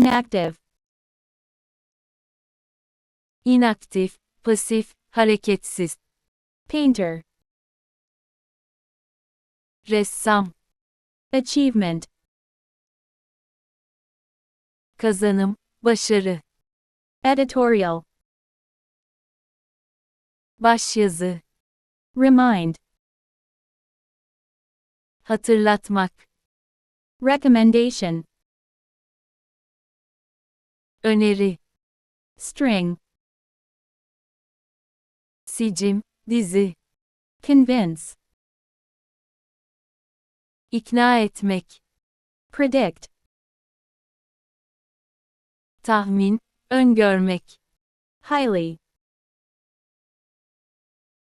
Inactive. inaktif, pasif, hareketsiz, Painter. ressam, Achievement. kazanım, başarı, Editorial. başyazı, Remind. hatırlatmak, Recommendation. Öneri, String. sicim, dizi, Convince. ikna etmek, Predict. tahmin, öngörmek, Highly.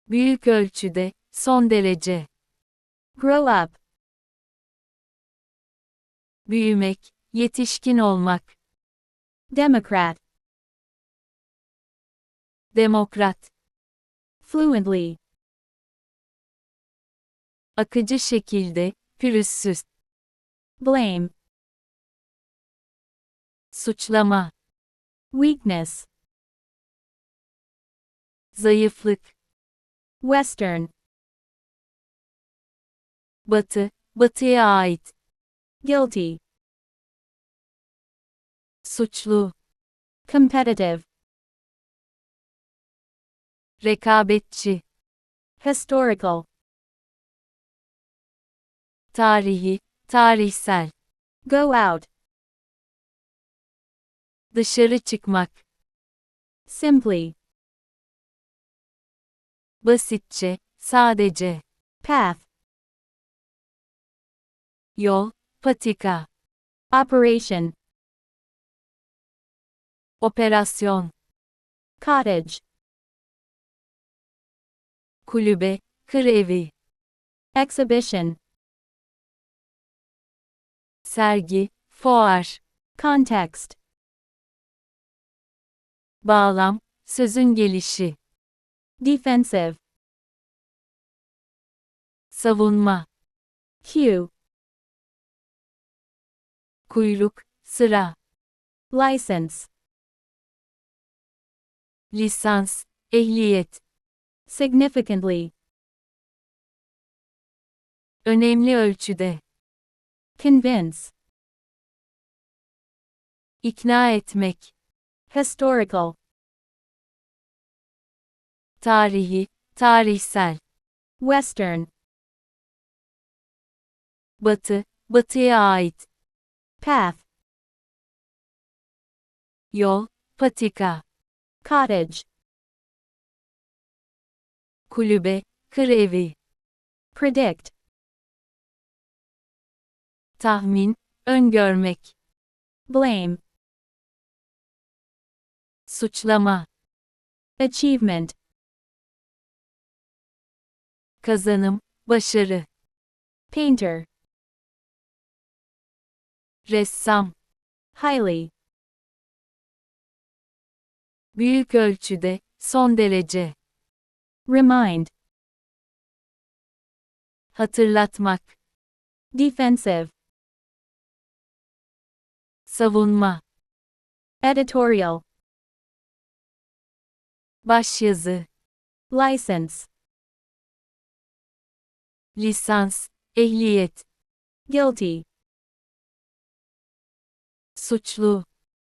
büyük ölçüde, son derece, Grow up. büyümek, yetişkin olmak, Democrat. demokrat, Fluently. akıcı şekilde, pürüzsüz, Blame. suçlama, Weakness. zayıflık, Western. batı, batıya ait, Guilty. Suçlu, Competitive. rekabetçi, Historical. tarihi, tarihsel, Go out. dışarı çıkmak, Simply. basitçe, sadece, Path. yol, patika, Operation. Operasyon, Cottage. kulübe, kır evi, Exhibition. sergi, fuar, Context. bağlam, sözün gelişi, Defensive. savunma, Queue. kuyruk, sıra, License. Lisans, ehliyet, Significantly. önemli ölçüde, Convince. ikna etmek, Historical. tarihi, tarihsel, Western. batı, batıya ait, Path. yol, patika, Cottage. kulübe, kır evi, Predict. tahmin, öngörmek, Blame. suçlama, Achievement. kazanım, başarı, Painter. ressam, Highly. Büyük ölçüde, son derece, Remind. hatırlatmak, Defensive. savunma, Editorial. başyazı, License. lisans, ehliyet, Guilty. suçlu,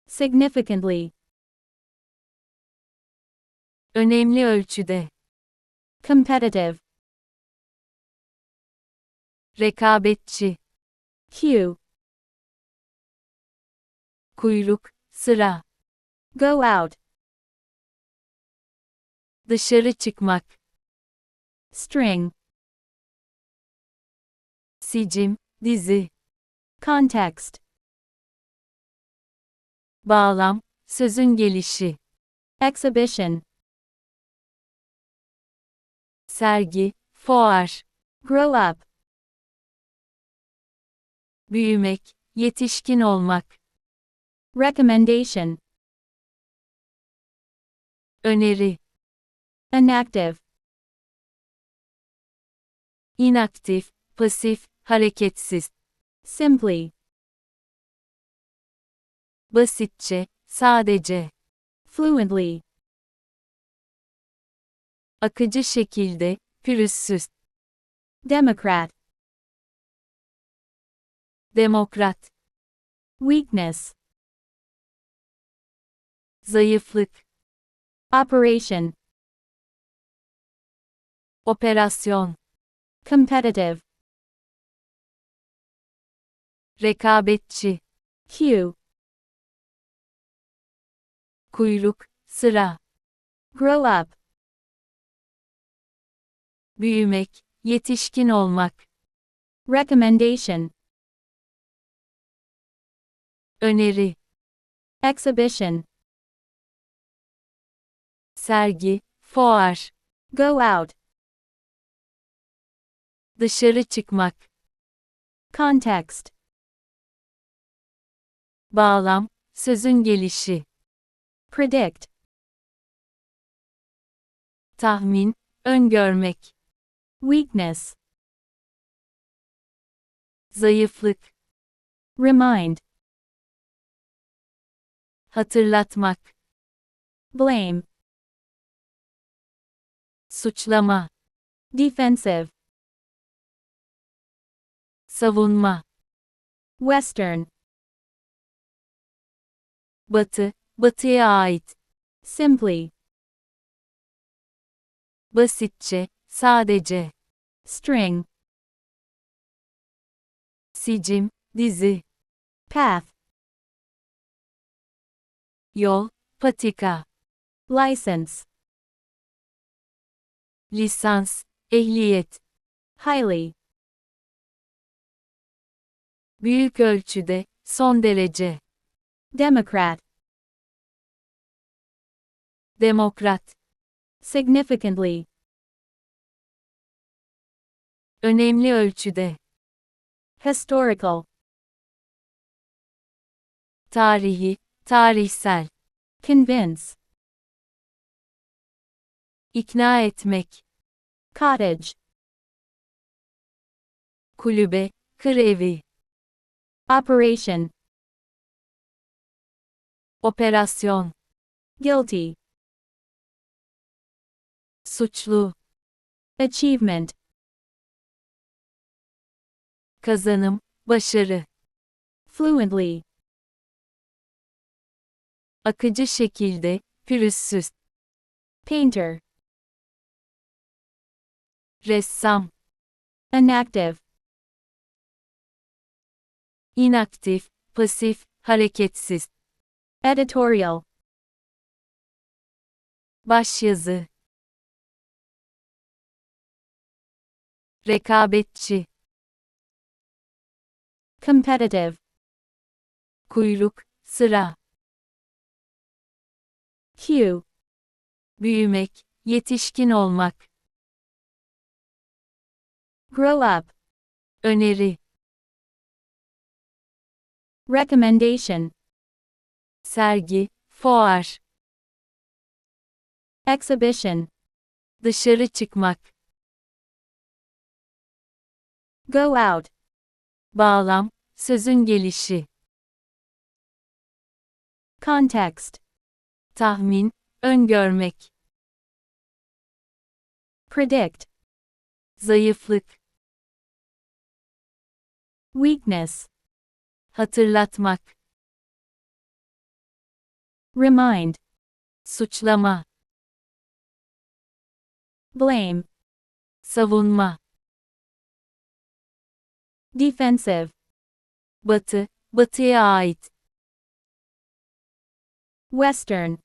Significantly. Önemli ölçüde, Competitive. rekabetçi, Queue. kuyruk, sıra, Go out. dışarı çıkmak, String. sicim, dizi, Context. bağlam, sözün gelişi, Exhibition. Sergi, fuar, Grow up. büyümek, yetişkin olmak, Recommendation. öneri, Inactive. inaktif, pasif, hareketsiz, Simply. Basitçe, sadece, fluently, akıcı şekilde, pürüzsüz, Democrat, demokrat, weakness, zayıflık, operation, operasyon, competitive, rekabetçi, queue, kuyruk, sıra, grow up, büyümek, yetişkin olmak, recommendation, öneri, exhibition, sergi, fuar, go out, dışarı çıkmak, context, bağlam, sözün gelişi, predict, tahmin, öngörmek, weakness, zayıflık, remind, hatırlatmak, blame, suçlama, defensive, savunma, western, batı, batıya ait, simply, basitçe, sadece, string, sicim, dizi, path, yol, patika, license, lisans, ehliyet, highly, büyük ölçüde, son derece, Democrat, demokrat, significantly, önemli ölçüde, historical, tarihi, tarihsel, convince, ikna etmek, cottage, kulübe, kır evi, operation, operasyon, guilty, suçlu, achievement, kazanım, başarı, fluently, akıcı şekilde, pürüzsüz, painter, ressam, inactive, inaktif, pasif, hareketsiz, editorial, başyazı, rekabetçi, competitive, kuyruk, sıra, queue, büyümek, yetişkin olmak, grow up, öneri, recommendation, sergi, fuar, exhibition, dışarı çıkmak, go out, bağlam, sözün gelişi, context, tahmin, öngörmek, predict, zayıflık, weakness, hatırlatmak, remind, suçlama, blame, savunma, defensive, batı, batıya ait, western,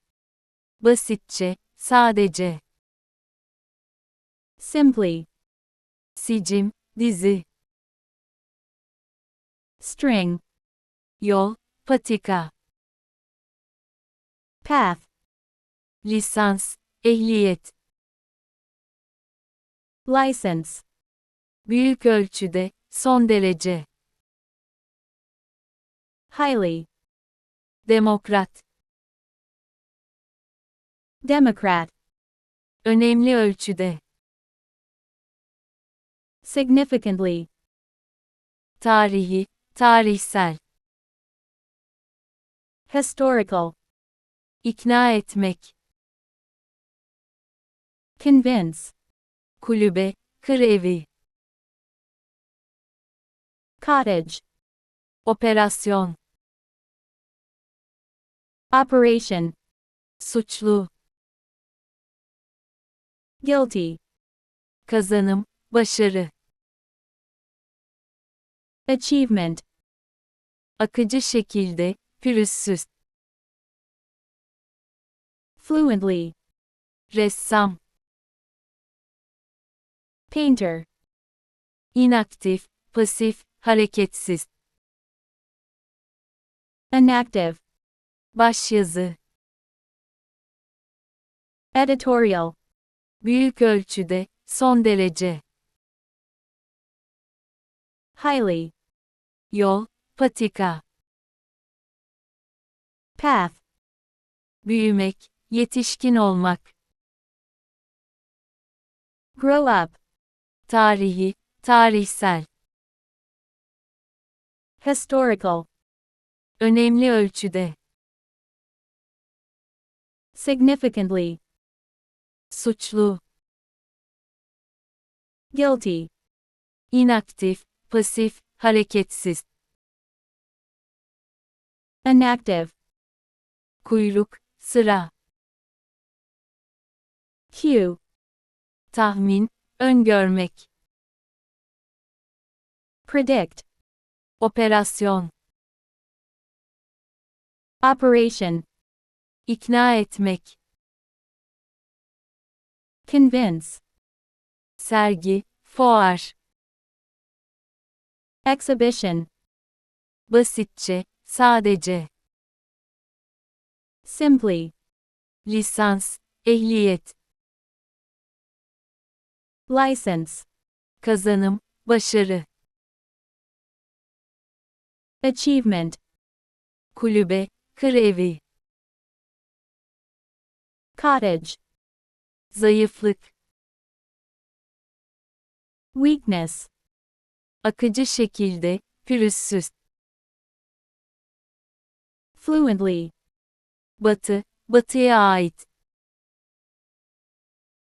basitçe, sadece, simply, sicim, dizi, string, yol, patika, path, lisans, ehliyet, license, büyük ölçüde, son derece, highly, demokrat, Democrat, önemli ölçüde, significantly, tarihi, tarihsel, Historical. ikna etmek, Convince. kulübe, kır evi, Cottage. operasyon, Operation. suçlu, Guilty. kazanım, başarı, Achievement. akıcı şekilde, pürüzsüz, Fluently. ressam, Painter. inaktif, pasif, hareketsiz, Inactive. başyazı, Editorial. büyük ölçüde, son derece, Highly. yol, patika, Path. büyümek, yetişkin olmak, Grow up. tarihi, tarihsel, Historical. önemli ölçüde, Significantly. suçlu, Guilty. inaktif, pasif, hareketsiz, Inactive. kuyruk, sıra, Cue. tahmin, öngörmek, Predict. Operasyon, Operation. ikna etmek, Convince. sergi, fuar, Exhibition. basitçe, sadece, Simply. lisans, ehliyet, License. kazanım, başarı, Achievement. kulübe, kır evi, Cottage. zayıflık, Weakness. akıcı şekilde, pürüzsüz, Fluently. batı, batıya ait,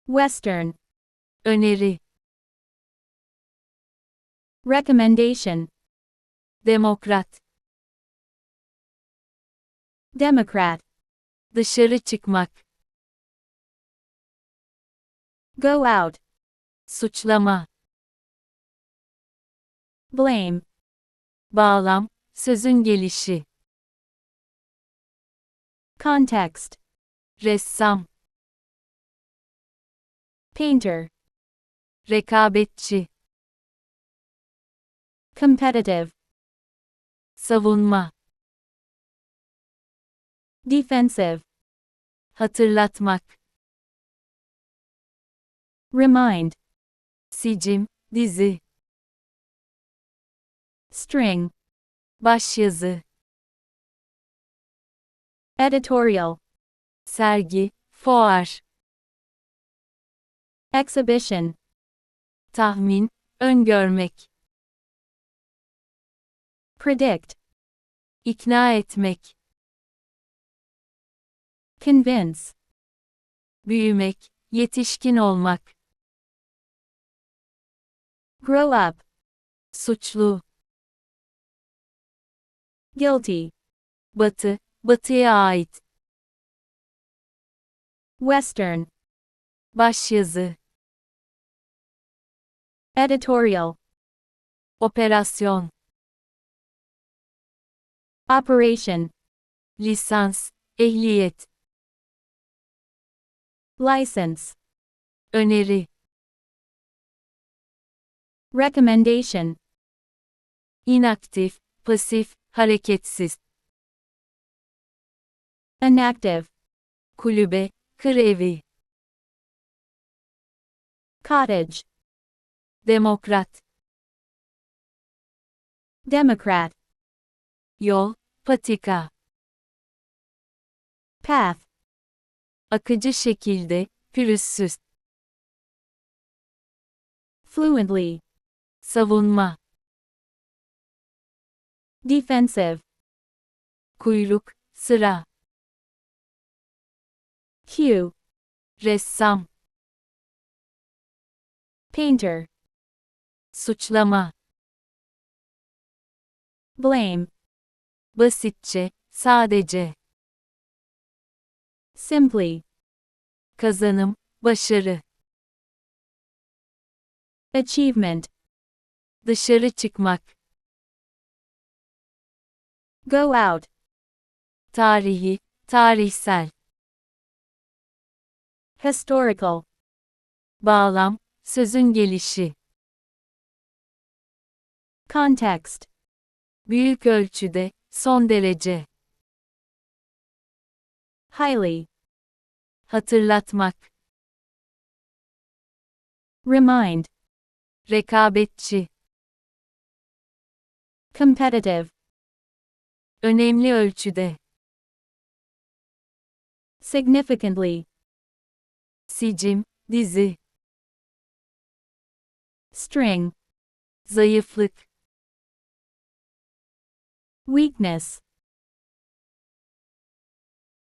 Western. öneri, Recommendation. Demokrat, Democrat. dışarı çıkmak, Go out. suçlama, Blame. bağlam, sözün gelişi, Context. ressam, Painter. rekabetçi, Competitive. Savunma, Defensive. hatırlatmak, Remind. sicim, dizi, String. başyazı, Editorial. sergi, fuar, Exhibition. tahmin, öngörmek, Predict. ikna etmek, Convince. büyümek, yetişkin olmak, Grow up. suçlu, Guilty. batı, batıya ait, Western. başyazı, Editorial. operasyon, Operation. lisans, ehliyet, License. öneri, Recommendation. inaktif, pasif, hareketsiz, Inactive. kulübe, kır evi, Cottage. demokrat, Democrat. Yol, patika, Path. akıcı şekilde, pürüzsüz, Fluently. savunma, Defensive. kuyruk, sıra, hue, ressam, painter, suçlama, blame, basitçe, sadece, simply, kazanım, başarı, achievement, dışarı çıkmak, go out, tarihi, tarihsel, historical, bağlam, sözün gelişi, context, büyük ölçüde, son derece, highly, hatırlatmak, remind, rekabetçi, competitive, önemli ölçüde, significantly, sicim, dizi, string, zayıflık, weakness,